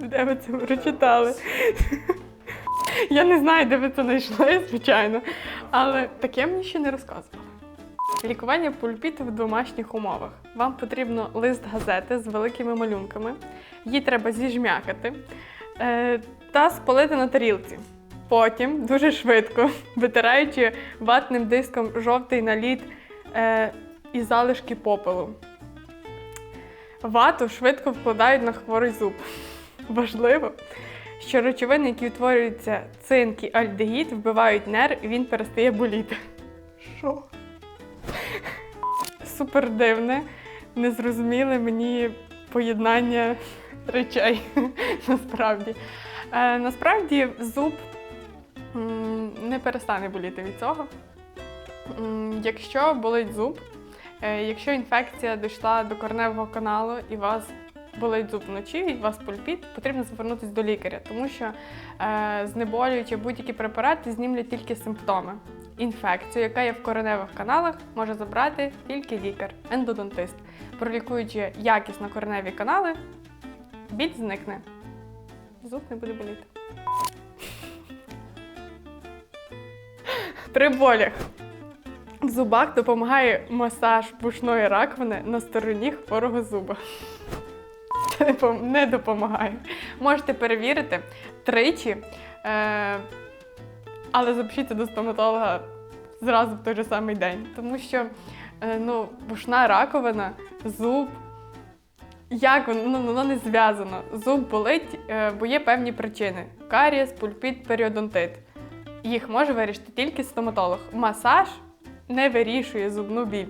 Де ви це прочитали? Я не знаю, де ви це знайшли, звичайно. Але таке мені ще не розказували. Лікування пульпіту в домашніх умовах. Вам потрібно лист газети з великими малюнками. Її треба зіжмякати е, та спалити на тарілці. Потім дуже швидко, витираючи ватним диском жовтий наліт е, і залишки попелу. Вату швидко вкладають на хворий зуб. Важливо, що речовини, які утворюються цинк і альдегід, вбивають нерв і він перестає боліти. Що? Супер дивне, незрозуміле мені поєднання речей насправді. Е, насправді зуб не перестане боліти від цього. Якщо болить зуб, е, якщо інфекція дійшла до корневого каналу і вас болить зуб вночі, і у вас пульпіт, потрібно звернутися до лікаря, тому що е, знеболюючі будь-які препарати знімлять тільки симптоми. Інфекцію, яка є в кореневих каналах, може забрати тільки лікар, ендодонтист. Пролікуючи якісно кореневі канали, біль зникне. Зуб не буде боліти. При болях в зубах допомагає масаж пушної раковини на стороні хворого зуба. Це не пом- допомагає. Можете перевірити тричі, е- але запишіться до стоматолога зразу в той же самий день. Тому що е, ну, пушна раковина, зуб. Як воно, ну, воно не зв'язано. Зуб болить, е, бо є певні причини: карієс, пульпіт, періодонтит. Їх може вирішити тільки стоматолог. Масаж не вирішує зубну біль.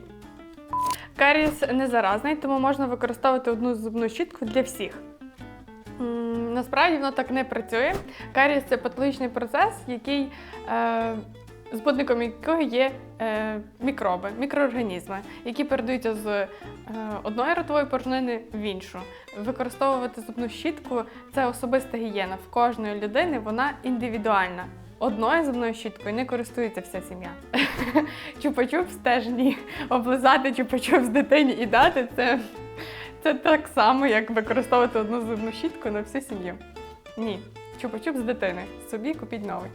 Карієс не заразний, тому можна використовувати одну зубну щітку для всіх. Насправді воно так не працює. Карієс це патологічний процес, який е, збудником якого є е, мікроби, мікроорганізми, які передаються з е, одної ротової порожнини в іншу. Використовувати зубну щітку це особиста гігієна. В кожної людини вона індивідуальна. Одною зубною щіткою не користується вся сім'я. Чупа-чупс теж ні. Облизати чупа-чупс дитині і дати це, це так само, як використовувати одну зубну щітку на всю сім'ю. Ні. Чупа-чупс дитини. Собі купіть новий.